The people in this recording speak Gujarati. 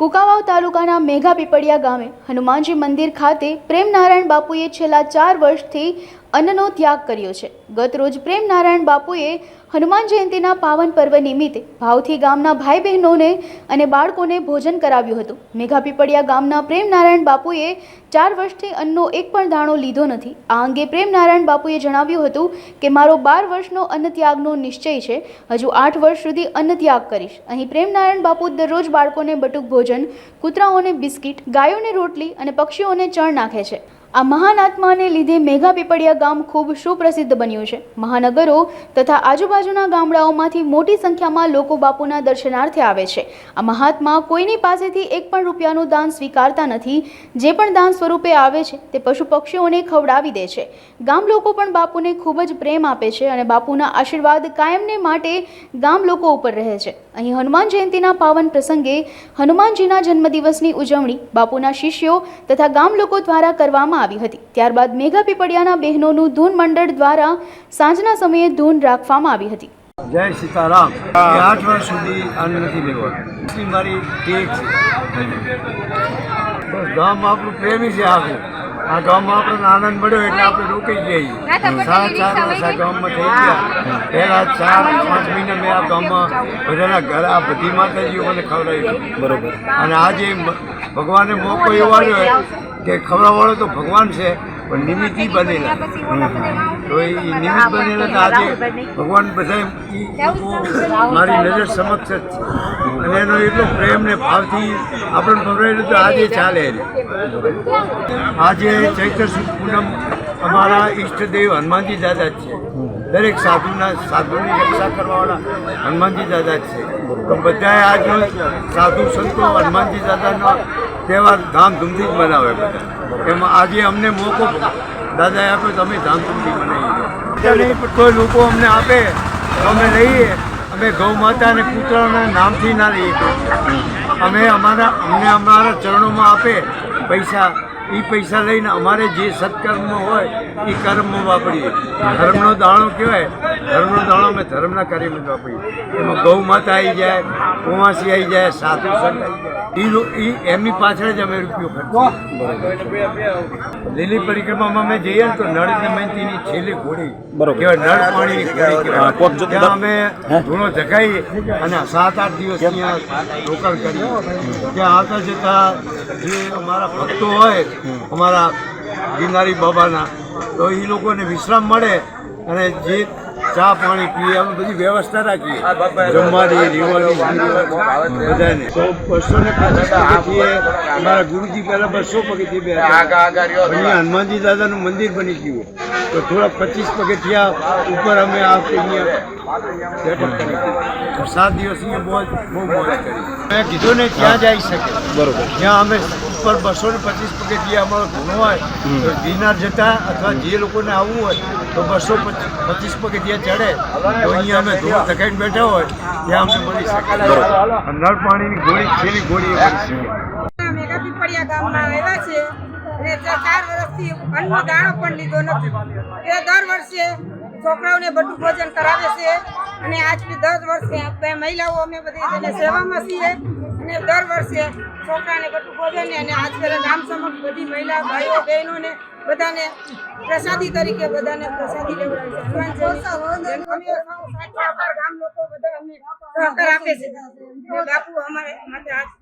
કુકાવાવ તાલુકાના મેઘા પીપળિયા ગામે હનુમાનજી મંદિર ખાતે પ્રેમનારાયણ બાપુએ છેલ્લા ચાર વર્ષથી અન્નનો ત્યાગ કર્યો છે. ગત રોજ પ્રેમ નારાયણ બાપુએ હનુમાન જયંતિના પાવન પર્વ નિમિત્તે ભાવથી ગામના ભાઈ બહેનોને અને બાળકોને ભોજન કરાવ્યું હતું. મેઘાપીપડિયા ગામના પ્રેમ નારાયણ બાપુએ ચાર વર્ષથી અન્નનો એક પણ દાણો લીધો નથી. આ અંગે પ્રેમ નારાયણ બાપુએ જણાવ્યું હતું કે, મારો બાર વર્ષનો અન્ન ત્યાગનો નિશ્ચય છે. હજુ આઠ વર્ષ સુધી અન્ન ત્યાગ કરીશ. અહીં પ્રેમ નારાયણ બાપુ દરરોજ બાળકોને બટુક ભોજન, કૂતરાઓને બિસ્કિટ, ગાયોને રોટલી અને પક્ષીઓને ચણ નાખે છે. આ મહાન આત્માને લીધે મેઘા પીપળિયા ગામ ખૂબ સુપ્રસિદ્ધ બન્યું છે. મહાનગરો તથા આજુબાજુના ગામડાઓમાંથી મોટી સંખ્યામાં લોકો બાપુના દર્શનાર્થે આવે છે. આ મહાત્મા કોઈની પાસેથી એક પણ રૂપિયાનું દાન સ્વીકારતા નથી. જે પણ દાન સ્વરૂપે આવે છે, તે પશુ પક્ષીઓને ખવડાવી દે છે. ગામ લોકો પણ બાપુને ખૂબ જ પ્રેમ આપે છે અને બાપુના આશીર્વાદ કાયમને માટે ગામ લોકો ઉપર રહે છે. અહીં હનુમાન જયંતિના પાવન પ્રસંગે હનુમાનજીના જન્મદિવસની ઉજવણી બાપુના શિષ્યો તથા ગામ લોકો દ્વારા કરવામાં આવી હતી. ત્યારબાદ મેઘા પીપળિયાના બહેનોનું ધૂન મંડળ દ્વારા સાંજના સમયે ધૂન રાખવામાં આવી હતી. જય સીતારામ. આઠ વર્ષ સુધી અન્ન નથી લેવાનું મારી ગામ આપણું પ્રેમી છે આખું આ ગામમાં આપણને આનંદ મળ્યો એટલે આપણે રોકી જઈએ. સાડા ચાર વર્ષ આ ગામમાં થઈ ગયા. પહેલા ચાર પાંચ મહિના મેં આ ગામમાં બધાના ઘર આ બધી માતાજીઓ મને ખવડાવી બરોબર. અને આજે ભગવાને મોકો એવો આવ્યો કે ખવડાવવાળો તો ભગવાન છે પણ નિમિત્તથી બનેલા. તો એ નિમિત્ત બનેલા તો આજે ભગવાન બધા મારી નજર સમક્ષ જ છે. અને એનો એટલો પ્રેમ ને ભાવથી આપણને ખવડાવેલું તો આજે ચાલે આજે ચૈત્ર સુદ પૂનમ અમારા ઈષ્ટદેવ હનુમાનજી દાદા જ છે. દરેક સાધુના સાધુની રક્ષા કરવાવાળા હનુમાનજી દાદા જ છે. તો બધાએ આજનો સાધુ સંતો હનુમાનજી દાદાનો તહેવાર ધામધૂમથી જ મનાવે બધા. એમાં આજે અમને મોકો દાદાએ આપ્યો તો અમે ધામધૂમથી મનાવી કોઈ લોકો અમને આપે અમે લઈએ અમે ગૌ માતા અને કૂતરાના નામથી ના લઈએ અમે અમારા, અમને અમારા ચરણોમાં આપે. પૈસા, એ પૈસા લઈને અમારે જે સત્કર્મ હોય, એ કર્મમાં વાપરીએ. ધર્મનો દાણો કહેવાય. ધર્મનો દાણો અમે ધર્મના કાર્યમાં વાપરીએ. એમાં ગૌ માતા આવી જાય કુવાસી આવી જાય સાધુ સંત એ એમની પાછળ જ અમે રૂપિયો ખર્ચીએ. લીલી પરિક્રમામાં અમે જઈએ ને તો નળ દમયંતીની છેલ્લી ઘોડી. બરોબર. નળ કહેવાય. ત્યાં અમે ધૂણો જગાવી અને સાત આઠ દિવસ ત્યાં રોકાણ કરીએ ત્યાં આવતા જતાં જે અમારા ભક્તો હોય અમારા ગિરનારી બાબાના તો એ લોકોને વિશ્રામ મળે અને જે ચા પાણી પીએ અમે બધી વ્યવસ્થા રાખીએ જમવાની રીવાની બધાને તો બસો ને પચીસ અમારા ગુરુજી પહેલા બસો પગથિયે બે અહીંયા હનુમાનજી દાદાનું મંદિર બની ગયું તો થોડા પચીસ પગથિયા ઉપર અમે આ સેટઅપ સાત દિવસ અહીંયા બહુ બહુ મોજ કરી મેં કીધું ને ત્યાં જઈ શકે બરોબર ત્યાં અમે ઉપર બસો ને પચીસ પગથિયા અમારો ધૂનો હોય તો ગિરનાર જતા અથવા જે લોકોને આવવું હોય તો બસો પચીસ પગથિયા ચડે. તો અહીંયા અમે ધૂણો ધકાઈને બેઠા હોય ત્યાં અમને મળી શકે. નળ પાણીની ગોળી છેલ્લી ગોળી મેઘા પીપળિયા ગામમાં આવ્યા છે. અને ચાર વર્ષથી અન્નનો દાણો પણ લીધો નથી. એ દર વર્ષે છોકરાઓને બધું ભોજન કરાવે છે. અને આજથી દસ વર્ષે આપણે મહિલાઓ અમે બધી સેવામાં છીએ. અને દર વર્ષે છોકરાને બધું ભોજન અને આજ ફેરે ગામ સમક્ષ બધી મહિલા ભાઈઓ બહેનોને બધાને પ્રસાદી તરીકે બધાને પ્રસાદી લેવડાવે ગામ લોકો બધા અમને સહકાર આપે છે. બાપુ અમારે માટે આ આશીર્વાદ